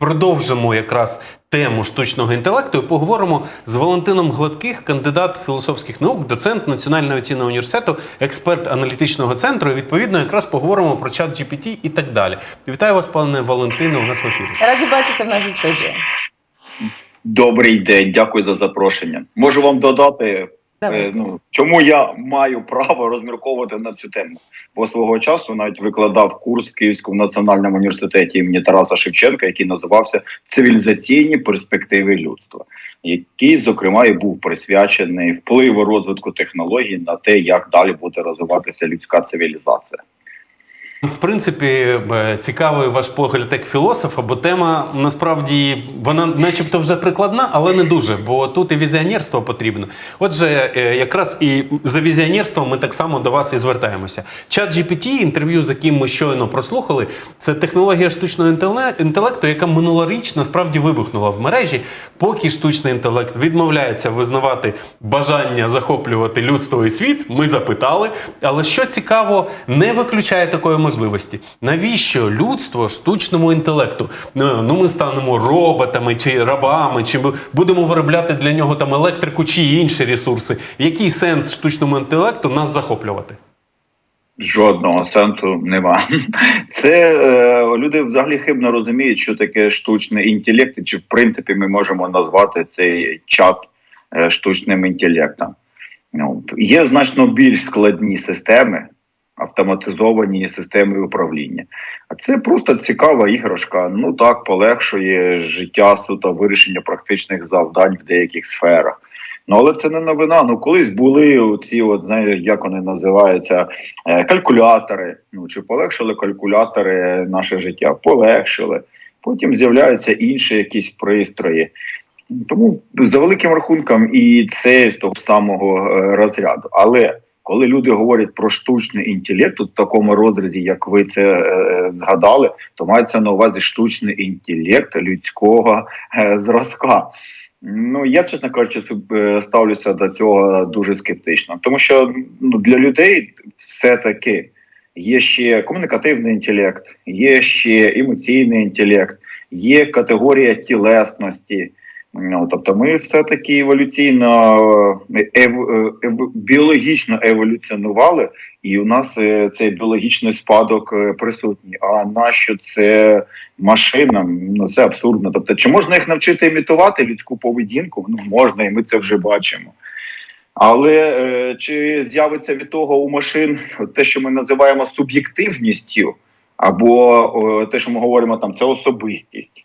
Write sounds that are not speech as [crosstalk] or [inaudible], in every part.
Продовжимо якраз тему штучного інтелекту і поговоримо з Валентином Гладких, кандидат філософських наук, доцент Національного авіаційного університету, експерт аналітичного центру. І відповідно, якраз поговоримо про чат GPT і так далі. Вітаю вас, пане Валентине, у нас в ефірі. Раді бачити в нашій студії. Добрий день, дякую за запрошення. Можу вам додати, Давай. е, ну чому я маю право розмірковувати на цю тему? Бо свого часу навіть викладав курс в Київському національному університеті імені Тараса Шевченка, який називався Цивілізаційні перспективи людства, який, зокрема, і був присвячений впливу розвитку технологій на те, як далі буде розвиватися людська цивілізація. В принципі, е, цікавий ваш погляд як філософа, бо тема насправді вона, начебто, вже прикладна, але не дуже, бо тут і візіонерство потрібно. Отже, е, якраз і за візіонерством ми так само до вас і звертаємося. Чат GPT, інтерв'ю, з яким ми щойно прослухали, це технологія штучного інтелекту, яка минулоріч насправді вибухнула в мережі. Поки штучний інтелект відмовляється визнавати бажання захоплювати людство і світ, ми запитали. Але що цікаво, не виключає такої можливості. Навіщо людство штучному інтелекту? Ну, ну, ми станемо роботами чи рабами, чи будемо виробляти для нього там електрику чи інші ресурси. Який сенс штучному інтелекту нас захоплювати? Жодного сенсу нема. [laughs] Це е, люди взагалі хибно розуміють, що таке штучний інтелект, чи в принципі ми можемо назвати цей чат е, штучним інтелектом. Ну, є значно більш складні системи, автоматизовані системи управління. А це просто цікава іграшка. Ну так полегшує життя суто вирішення практичних завдань в деяких сферах. Ну, але це не новина. Ну, колись були ці, от знаєш, як вони називаються, е, калькулятори. Ну чи полегшили калькулятори наше життя? Полегшили. Потім з'являються інші якісь пристрої. Тому за великим рахунком і це з того самого е, розряду. Але коли люди говорять про штучний інтелект, в такому розрізі, як ви це е, згадали, то мається на увазі штучний інтелект людського е, зразка. Ну я чесно кажучи, е, ставлюся до цього дуже скептично, тому що ну, для людей все таки є ще комунікативний інтелект, є ще емоційний інтелект, є категорія тілесності. Ну, тобто, ми все таки еволюційно е, ев, е, ев, біологічно еволюціонували, і у нас е, цей біологічний спадок присутній. А нащо це машинам? Ну це абсурдно. Тобто, чи можна їх навчити імітувати людську поведінку? Ну можна, і ми це вже бачимо. Але чи з'явиться від того у машин те, що ми називаємо суб'єктивністю, або те, що ми говоримо там, це особистість,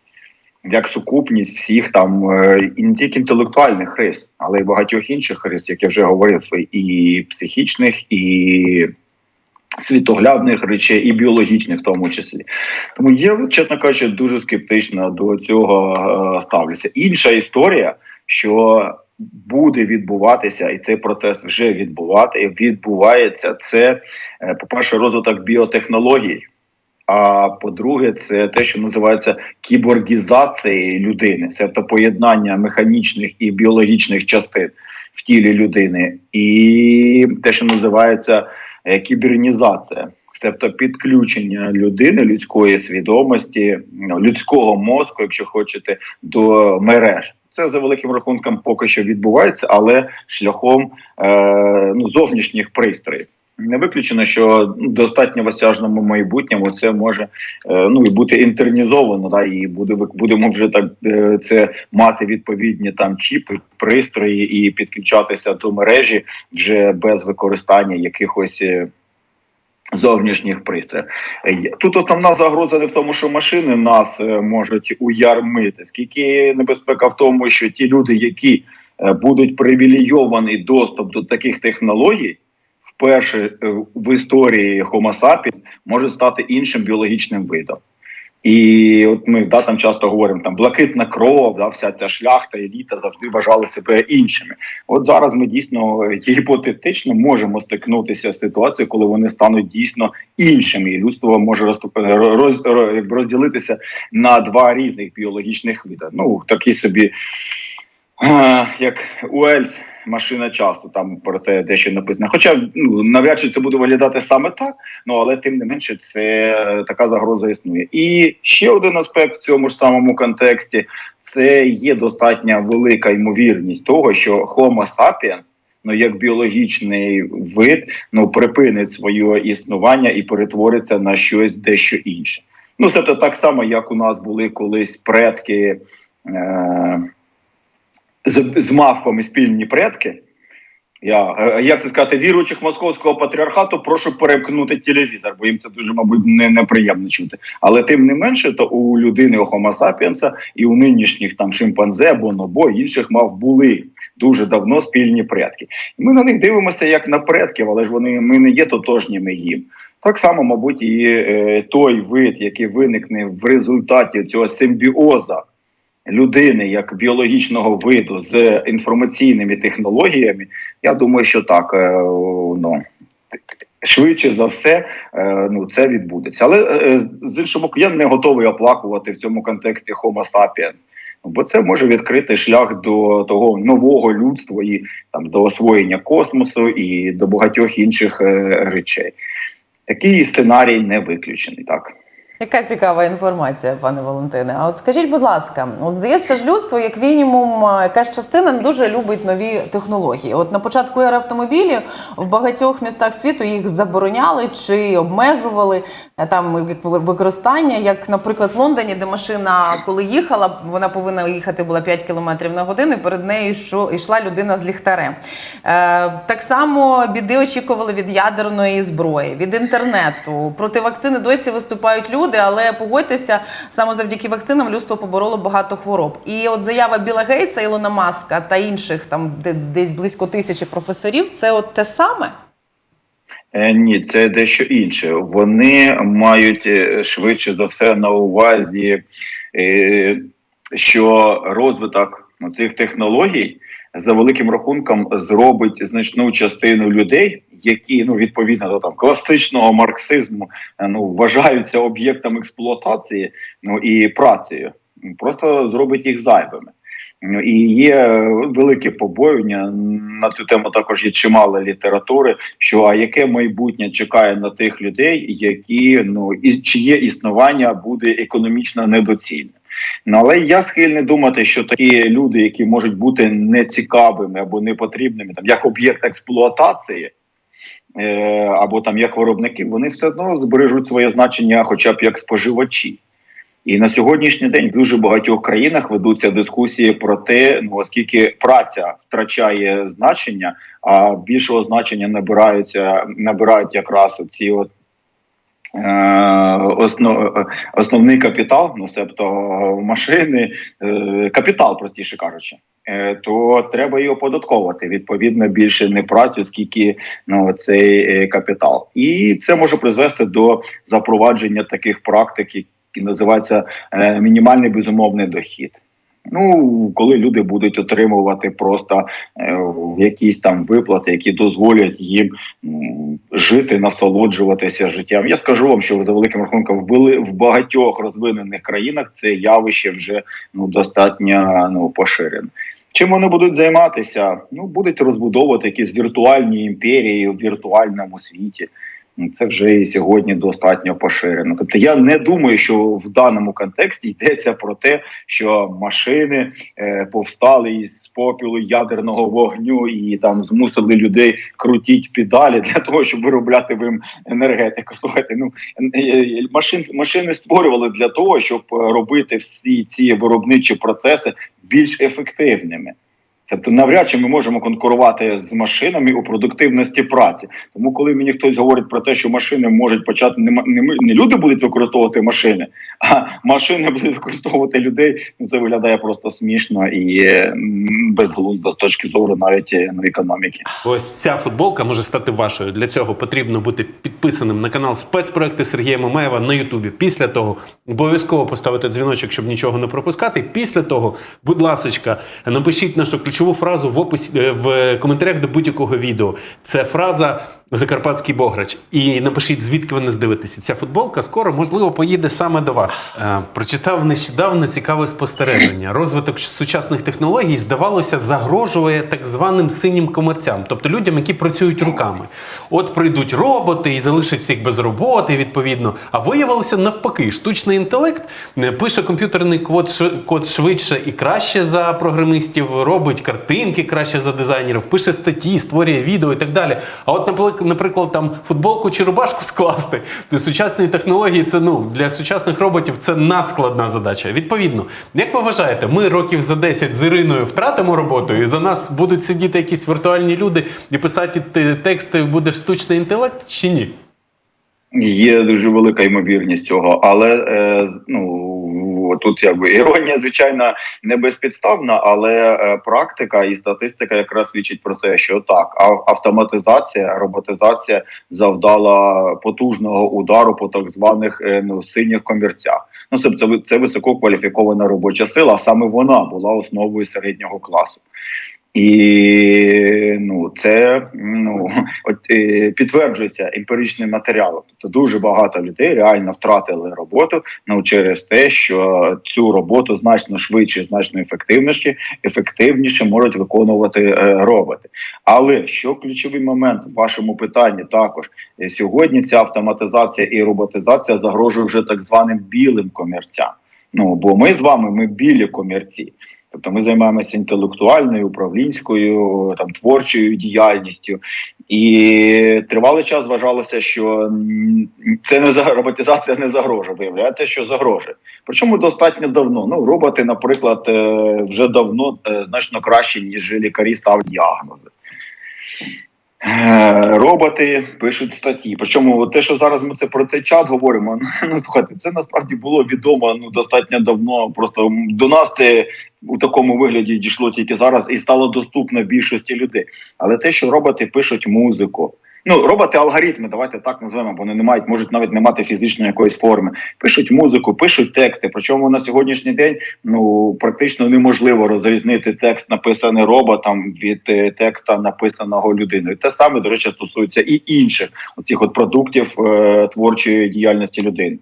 як сукупність всіх там е, і не тільки інтелектуальних рис, але й багатьох інших рис, як я вже говорив, і психічних, і світоглядних речей, і біологічних, в тому числі. Тому я, чесно кажучи, дуже скептично до цього е, ставлюся. Інша історія, що буде відбуватися, і цей процес вже відбувати відбувається. Це, е, по-перше, розвиток біотехнологій. А по-друге, це те, що називається кіборгізацією людини, тобто поєднання механічних і біологічних частин в тілі людини, і те, що називається е, кібернізація, тобто підключення людини, людської свідомості, ну, людського мозку, якщо хочете, до мереж. Це за великим рахунком поки що відбувається, але шляхом е, ну, зовнішніх пристроїв. Не виключено, що достатньо в осяжному майбутньому це може е, ну і бути інтернізовано, да, і буде будемо вже так е, це мати відповідні там чіпи, пристрої і підключатися до мережі вже без використання якихось. е, Зовнішніх пристроїв тут основна загроза не в тому, що машини нас можуть уярмити. Скільки небезпека в тому, що ті люди, які будуть привілейований доступ до таких технологій, вперше е, в історії Homo sapiens може стати іншим біологічним видом. І от ми да, там часто говоримо, там блакитна кров, да, вся ця шляхта, еліта завжди вважали себе іншими. От зараз ми дійсно е, гіпотетично можемо стикнутися з ситуацією, коли вони стануть дійсно іншими, і людство може роз, роз, розділитися на два різних біологічних види. Ну такий собі, е, як Уельс машина часу. Там про це дещо написано. Хоча ну навряд чи це буде виглядати саме так, ну але тим не менше, це така загроза існує. І ще один аспект в цьому ж самому контексті це є достатньо велика ймовірність того, що Homo sapiens, ну як біологічний вид, ну припинить своє існування і перетвориться на щось дещо інше. Ну, це так само, як у нас були колись предки е- з, з мавпами спільні предки. Я е, як це сказати, віруючих московського патріархату прошу перемкнути телевізор, бо їм це дуже, мабуть, не, неприємно чути. Але тим не менше, то у людини у Homo sapiens і у нинішніх там шимпанзе, бонобо, інших мав були дуже давно спільні предки. І ми на них дивимося як на предків, але ж вони ми не є тотожніми їм. Так само, мабуть, і е, той вид, який виникне в результаті цього симбіоза людини як біологічного виду з інформаційними технологіями, я думаю, що так е, ну. Швидше за все, е, ну це відбудеться. Але е, з іншого боку, я не готовий оплакувати в цьому контексті Homo sapiens, бо це може відкрити шлях до того нового людства і там до освоєння космосу і до багатьох інших речей. Такий сценарій не виключений, так. Яка цікава інформація, пане Валентине. А от скажіть, будь ласка, от здається ж, людство, як мінімум, е, якась частина не дуже любить нові технології. От на початку ери автомобілів в багатьох містах світу їх забороняли чи обмежували е, там використання, як, наприклад, в Лондоні, де машина, коли їхала, вона повинна їхати була 5 км на годину. Перед нею йшла людина з ліхтарем. Е, так само біди очікували від ядерної зброї, від інтернету. Проти вакцини досі виступають люди, але погодьтеся, саме завдяки вакцинам людство побороло багато хвороб. І от заява Біла Гейтса, Ілона Маска та інших там десь близько тисячі професорів, це от те саме. Е, Ні, це дещо інше. Вони мають е, швидше за все на увазі, е, що розвиток цих технологій за великим рахунком зробить значну частину людей, які ну відповідно до там класичного марксизму е, ну вважаються об'єктом експлуатації, ну і працею, просто зробить їх зайвими. Ну, І є велике побоювання на цю тему. Також є чимало літератури. Що а яке майбутнє чекає на тих людей, які ну і чиє існування буде економічно недоцільне. Ну але я схильний думати, що такі люди, які можуть бути нецікавими або непотрібними, там як об'єкт експлуатації. е, Або там як виробники, вони все одно збережуть своє значення, хоча б як споживачі. І на сьогоднішній день в дуже багатьох країнах ведуться дискусії про те, ну оскільки праця втрачає значення, а більшого значення набираються набирають якраз ці от. Е, Основ, основний капітал, ну себто машини, е, капітал, простіше кажучи, е, то треба і оподатковувати. Відповідно більше не працю, скільки ну цей капітал, і це може призвести до запровадження таких практик, які називаються мінімальний безумовний дохід. Ну, коли люди будуть отримувати просто в якісь там виплати, які дозволять їм жити, насолоджуватися життям. Я скажу вам, що за великим рахунком ввели в багатьох розвинених країнах це явище вже ну достатньо ну поширене. Чим вони будуть займатися? Ну будуть розбудовувати якісь віртуальні імперії в віртуальному світі. Це вже і сьогодні достатньо поширено. Тобто я не думаю, що в даному контексті йдеться про те, що машини е, повстали із попілу ядерного вогню і там змусили людей крутіть педалі для того, щоб виробляти вим енергетику. Слухайте, ну е, е, машин машини створювали для того, щоб е, робити всі ці виробничі процеси більш ефективними. Тобто, навряд чи ми можемо конкурувати з машинами у продуктивності праці. Тому, коли мені хтось говорить про те, що машини можуть почати не, не, не люди будуть використовувати машини, а машини будуть використовувати людей, ну це виглядає просто смішно і безглуздо з точки зору навіть е, ну, економіки. Ось ця футболка може стати вашою. Для цього потрібно бути підписаним на канал спецпроекти Сергія Мамаєва на Ютубі. Після того обов'язково поставити дзвіночок, щоб нічого не пропускати. Після того, будь ласочка, напишіть нашу ключову фразу в описі е, в коментарях до будь-якого відео. Це фраза Закарпатський Бограч. І напишіть, звідки ви нас дивитеся. Ця футболка скоро, можливо, поїде саме до вас. Е, прочитав нещодавно цікаве спостереження. Розвиток сучасних технологій, здавалося, загрожує так званим синім комерцям, тобто людям, які працюють руками. От прийдуть роботи і залишать всіх без роботи, відповідно. А виявилося навпаки, штучний інтелект е, пише комп'ютерний код, швидше і краще за програмистів, робить картинки краще за дизайнерів, пише статті, створює відео і так далі. А от, наприклад, там футболку чи рубашку скласти, то сучасні технології це ну для сучасних роботів це надскладна задача. Відповідно, як ви вважаєте, ми років за 10 з Іриною втратимо роботу, і за нас будуть сидіти якісь віртуальні люди і писати тексти, буде штучний інтелект чи ні? Є дуже велика ймовірність цього, але е, ну тут якби [laughs] іронія, звичайно, не безпідставна, але е, практика і статистика якраз свідчить про те, що так, а- автоматизація, роботизація завдала потужного удару по так званих е, ну, синіх комірцях. Ну це, це, це висококваліфікована робоча сила, а саме вона була основою середнього класу. І ну це ну [laughs] от е, підтверджується емпіричним матеріалом. Тобто дуже багато людей реально втратили роботу ну через те, що цю роботу значно швидше, значно ефективніше, ефективніше можуть виконувати е, роботи. Але що ключовий момент в вашому питанні також Е, сьогодні ця автоматизація і роботизація загрожує вже так званим білим комірцям. Ну бо ми з вами ми білі комірці. Тобто ми займаємося інтелектуальною, управлінською, там творчою діяльністю, і тривалий час вважалося, що це не за роботизація не загрожує. Виявляється, що загрожує. Причому достатньо давно. Ну роботи, наприклад, е, вже давно е, значно краще ніж лікарі став діагнози. Е, Роботи пишуть статті. Причому те, що зараз ми це про цей чат говоримо, [laughs] ну слухайте, це насправді було відомо ну достатньо давно. Просто до нас це у такому вигляді дійшло тільки зараз і стало доступно більшості людей. Але те, що роботи пишуть музику. Ну, роботи алгоритми, давайте так назвемо, бо вони не мають, можуть навіть не мати фізичної якоїсь форми. Пишуть музику, пишуть тексти. Причому на сьогоднішній день ну практично неможливо розрізнити текст, написаний роботом, від е, текста, написаного людиною. Те саме, до речі, стосується і інших оцих от продуктів е, творчої діяльності людини.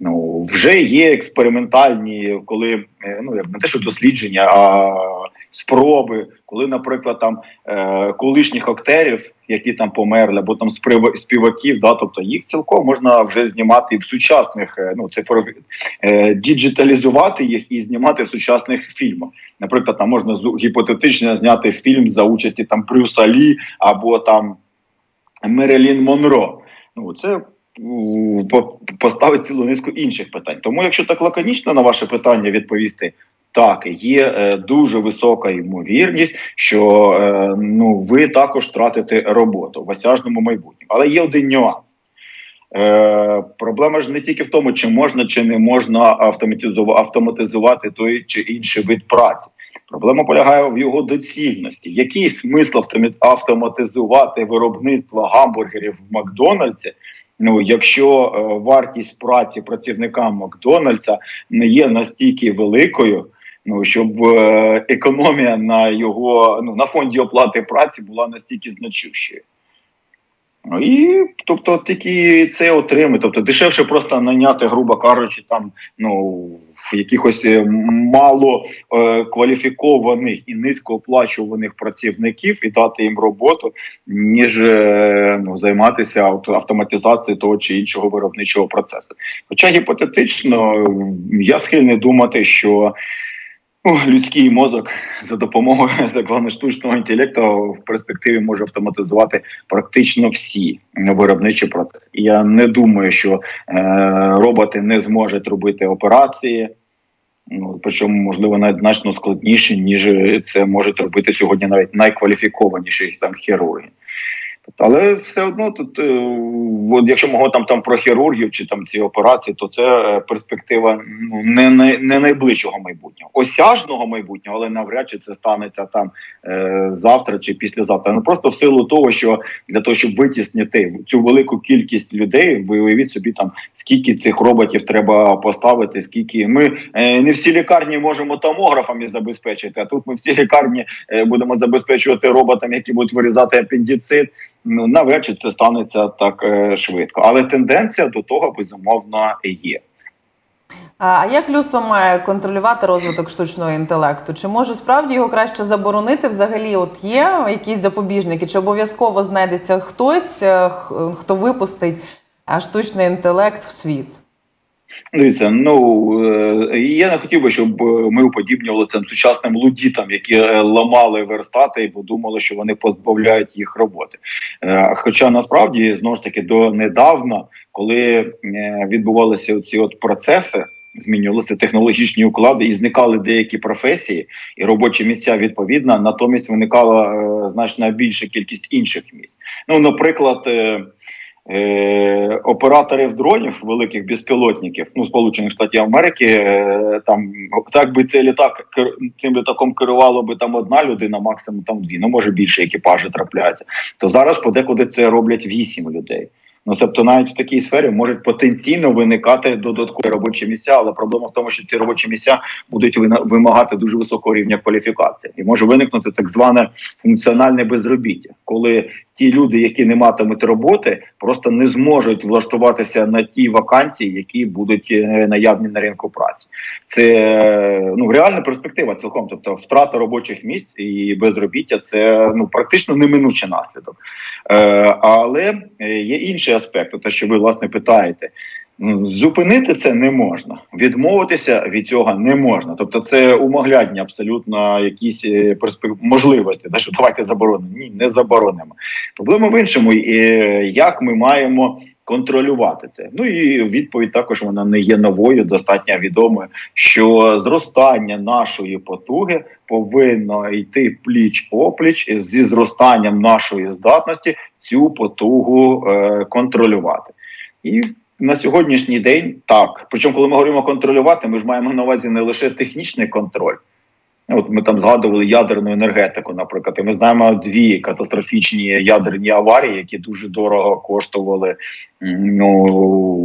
Ну вже є експериментальні, коли е, ну як не те, що дослідження, а спроби, коли, наприклад, там е, колишніх актерів, які там померли, або там співаків, да, тобто їх цілком можна вже знімати в сучасних, е, ну цифрових е, діджиталізувати їх і знімати в сучасних фільмах. Наприклад, там можна гіпотетично зняти фільм за участі там Брюса Лі або там Мерелін Монро. Ну це поставить цілу низку інших питань. Тому, якщо так лаконічно на ваше питання відповісти, так є е, дуже висока ймовірність, що е, ну ви також втратите роботу в осяжному майбутньому. Але є один нюанс. Е, проблема ж не тільки в тому, чи можна чи не можна автоматизувати, той чи інший вид праці. Проблема полягає в його доцільності. Який смисл автоматизувати виробництво гамбургерів в Макдональдсі? Ну, якщо е, вартість праці працівникам Макдональдса не є настільки великою, ну щоб е, економія на його ну на фонді оплати праці була настільки значущою. Ну, І тобто тільки це отримує. Тобто дешевше просто наняти, грубо кажучи, там ну якихось е, мало е, кваліфікованих і низькооплачуваних працівників і дати їм роботу, ніж е, ну, займатися авто- автоматизацією того чи іншого виробничого процесу. Хоча гіпотетично я схильний думати, що людський мозок за допомогою [laughs] званого штучного інтелекту в перспективі може автоматизувати практично всі виробничі процеси. Я не думаю, що е, роботи не зможуть робити операції. Ну, причому, можливо, навіть значно складніше, ніж це можуть робити сьогодні навіть найкваліфікованіші там хірурги. Але все одно тут, е, от якщо мого там там про хірургів чи там ці операції, то це е, перспектива ну не, не, не найближчого майбутнього, осяжного майбутнього, але навряд чи це станеться там е, завтра чи післязавтра. Ну просто в силу того, що для того, щоб витіснити цю велику кількість людей, ви уявіть собі там скільки цих роботів треба поставити, скільки ми е, не всі лікарні можемо томографами забезпечити. А тут ми всі лікарні е, будемо забезпечувати роботами, які будуть вирізати апендицит. Ну навряд чи це станеться так е, швидко. Але тенденція до того безумовно є. А як людство має контролювати розвиток штучного інтелекту? Чи може справді його краще заборонити? Взагалі, от є якісь запобіжники? Чи обов'язково знайдеться хтось, е, хто випустить е, штучний інтелект в світ? Дивіться, ну е, я не хотів би, щоб е, ми уподібнювали цим сучасним лудітам, які е, ламали верстати і подумали, що вони позбавляють їх роботи. Хоча насправді знову ж таки до недавна, коли відбувалися ці от процеси. Змінювалися технологічні уклади і зникали деякі професії і робочі місця відповідно. Натомість виникала е, значно більша кількість інших місць. Ну, наприклад, е, е, операторів дронів, великих безпілотників, ну Сполучених Штатів Америки, е, там так би цей літак цим літаком керувало би там одна людина, максимум там дві, ну може більше екіпажі трапляються. То зараз подекуди це роблять вісім людей. Ну, тобто, навіть в такій сфері можуть потенційно виникати додаткові робочі місця, але проблема в тому, що ці робочі місця будуть вимагати дуже високого рівня кваліфікації, і може виникнути так зване функціональне безробіття, коли ті люди, які не матимуть роботи, просто не зможуть влаштуватися на ті вакансії, які будуть е, наявні на ринку праці. Це е, ну реальна перспектива цілком. Тобто, втрата робочих місць і безробіття це ну практично неминучий наслідок. Е, але е, є інший аспект, те, що ви власне питаєте. Зупинити це не можна, відмовитися від цього не можна. Тобто, це умоглядні абсолютно якісь е, можливості. Та що давайте заборонимо. Ні, не заборонимо. Проблема в іншому, е, як ми маємо контролювати це. Ну і відповідь також вона не є новою, достатньо відомою, що зростання нашої потуги повинно йти пліч опліч зі зростанням нашої здатності цю потугу е, контролювати. І на сьогоднішній день так. Причому, коли ми говоримо контролювати, ми ж маємо на увазі не лише технічний контроль. От ми там згадували ядерну енергетику, наприклад, і ми знаємо дві катастрофічні ядерні аварії, які дуже дорого коштували ну,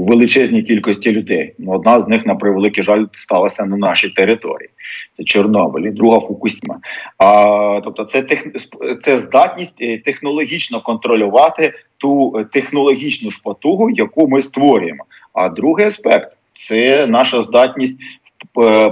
величезній кількості людей. Ну, одна з них, на превеликий жаль, сталася на нашій території. Це Чорнобиль, друга Фукусіма. А тобто, це тех... це здатність е, технологічно контролювати ту е, технологічну шпатугу, яку ми створюємо. А другий аспект це наша здатність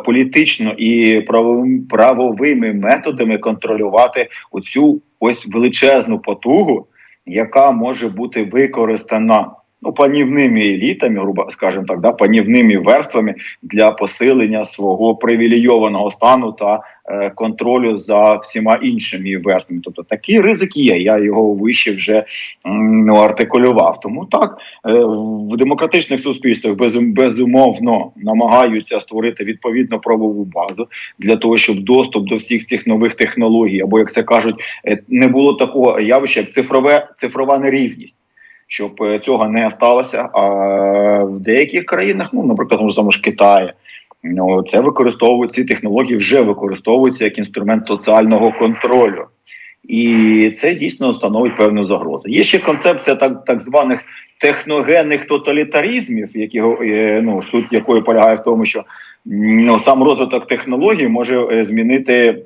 політично і правовим правовими методами контролювати оцю ось величезну потугу, яка може бути використана ну панівними елітами, скажімо так, да, панівними верствами для посилення свого привілейованого стану та е, контролю за всіма іншими верствами. Тобто такий ризик є. Я його вище вже ну, артикулював. Тому так е, в демократичних суспільствах безум- безумовно намагаються створити відповідну правову базу для того, щоб доступ до всіх цих нових технологій, або як це кажуть, е, не було такого явища, як цифрове цифрова нерівність. Щоб е, цього не сталося. А в деяких країнах, ну наприклад, тому самому ж Китаї, ну це використовують ці технології вже використовуються як інструмент соціального контролю. І це дійсно становить певну загрозу. Є ще концепція так, так званих техногенних тоталітаризмів, які е, ну суть якої полягає в тому, що ну, сам розвиток технологій може е, змінити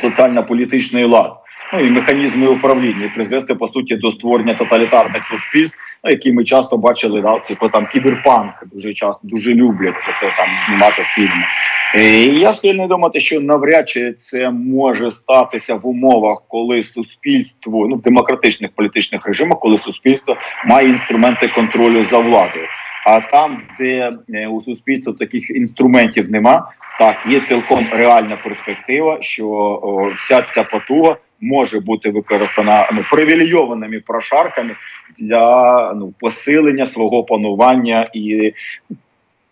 соціально-політичний лад. Ну і механізми управління призвести по суті до створення тоталітарних суспільств, ну, які ми часто бачили, да, типу там кіберпанк дуже часто дуже люблять це там знімати фільми. Е, І я схильний думати, що навряд чи це може статися в умовах, коли суспільство ну в демократичних політичних режимах, коли суспільство має інструменти контролю за владою. А там, де е, у суспільства таких інструментів нема, так є цілком реальна перспектива, що о, вся ця потуга може бути використана ну, привілейованими прошарками для ну, посилення свого панування і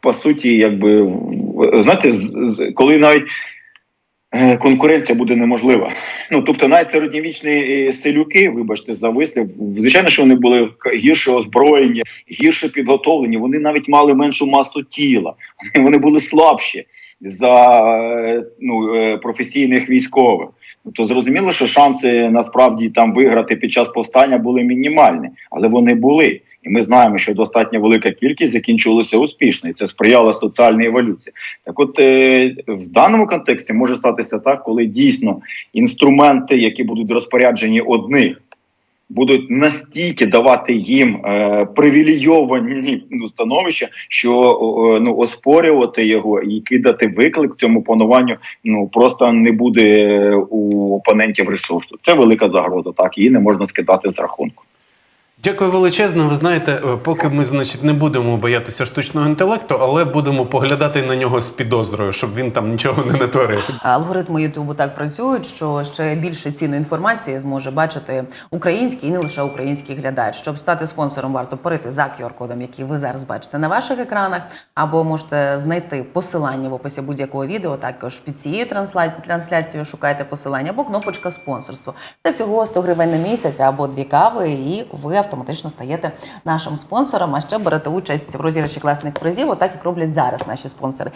по суті, якби знаєте, коли навіть конкуренція буде неможлива. Ну тобто, навіть середньовічні е, селюки, вибачте, за звичайно, що вони були гірше озброєні, гірше підготовлені. Вони навіть мали меншу масу тіла, [laughs] вони були слабші за е, ну, е, професійних військових. То зрозуміло, що шанси насправді там виграти під час повстання були мінімальні, але вони були. І ми знаємо, що достатньо велика кількість закінчувалася успішно, і це сприяло соціальній еволюції. Так, от е, в даному контексті може статися так, коли дійсно інструменти, які будуть розпоряджені одних, будуть настільки давати їм е, привілейовані ну, становища, що ну оспорювати його і кидати виклик цьому пануванню ну просто не буде е, у опонентів ресурсу. Це велика загроза. Так її не можна скидати з рахунку. Дякую величезно. Ви знаєте, е, поки ми, значить, не будемо боятися штучного інтелекту, але будемо поглядати на нього з підозрою, щоб він там нічого не натворив. Алгоритми Ютубу так працюють, що ще більше цінної інформації зможе бачити український і не лише український глядач. Щоб стати спонсором, варто перейти за QR-кодом, який ви зараз бачите на ваших екранах, або можете знайти посилання в описі будь-якого відео. Також під цією трансляцією шукайте посилання або кнопочка спонсорство. Це всього 100 гривень на місяць або дві кави, і ви автоматично стаєте нашим спонсором. А ще берете участь в розіграші класних призів, отак як роблять зараз наші спонсори.